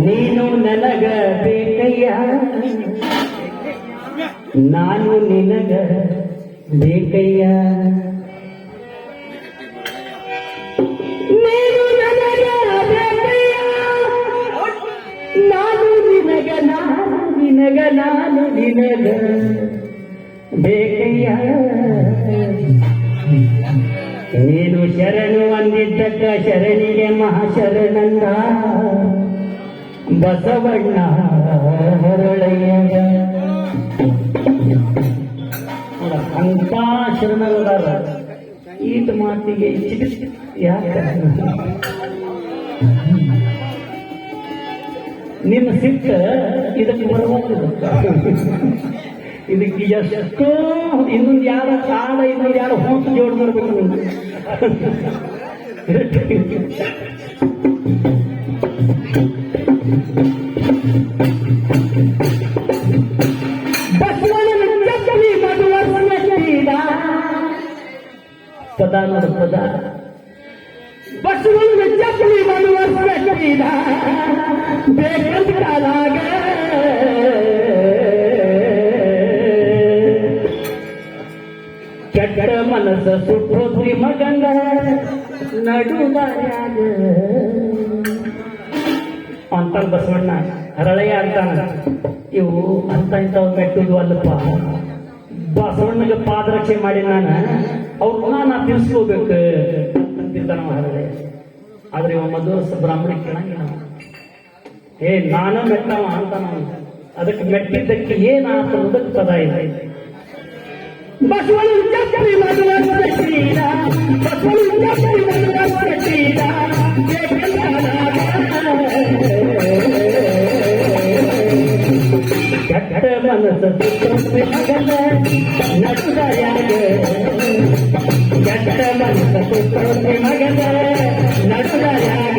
ನೀನು ನನಗ ಬೇಕಯ್ಯ ನಾನು ನಿನಗ ಬೇಕಯ್ಯ ನಿನಗ ನಾನು ನಿನಗ ಬೇಕಯ್ಯ. ನೀನು ಶರಣು ಅಂದಿದ್ದಕ್ಕ ಶರಣಿಗೆ ಮಹಾಶರಣಂದ. ಬಸವಣ್ಣ ಹೊರಳಯ್ಯ ಅಂತ ಶರಣರದಾರ ಈಟ್ ಮಾತಿಗೆ ಯಾಕೆ? ನಿಮ್ಮ ಸಿಕ್ಕ ಇದಕ್ಕೆ ಬರುವಂತಿಲ್ಲ ಇದಕ್ಕೆ ಎಷ್ಟೋ ಇನ್ನೊಂದು ಯಾರ ಕಾಲ ಇನ್ನೊಂದು ಯಾರು ಹೋಂಸ ಜೋಡ್ ಬರ್ಬೇಕು ನೀವು. ಬಸವಣ್ಣನ ಚಪ್ಪಲಿ ಮಧುವರ್ಮನ ಶ್ರೀದ. ಪದ ನೋಡು ಪದ ಬಸವಣ್ಣನ ಚಪ್ಪಲಿ ಮಧುವರ್ಮನ ಕೆಟ್ಟ ಮನಸ್ಸ ಸುಟ್ಟೋದ್ರಿ ಮಗಂಗ ನಡು ಅಂತಾನ ಬಸವಣ್ಣ ಹರಳೆಯ ಅಂತಾನ. ಇವು ಅಂತ ಇಂಥವ್ ಮೆಟ್ಟುದು ಅಲ್ಲಪ್ಪ. ಬಸವಣ್ಣಗೆ ಪಾದರಕ್ಷೆ ಮಾಡಿ ನಾನು ಅವ್ರನ್ನ ನಾ ತಿಳಿಸ್ಕೋಬೇಕು ಅಂತಿದ್ದಾನ ಹರಳೆ ಆದ್ರೆ ಇವ ಮಧು ಬ್ರಾಹ್ಮಣ ಕೇಳಂಗಿಲ್ಲ ಏ, ನಾನ ಮೆಟ್ಟವ ಅಂತಾನ ಅವ್ನು. ಅದಕ್ಕೆ ಮೆಟ್ಟಿದ್ದಕ್ಕೆ ಏನಾತ ಪದ ಇದೆ. பசுவன் உச்சத்தில் மதுவர் பெற்றீரா பசுவன் உச்சத்தில் மதுவர் பெற்றீரா கட்ட மனசு அகல நடுதயாக கட்ட மனசு அகல நடுதயாக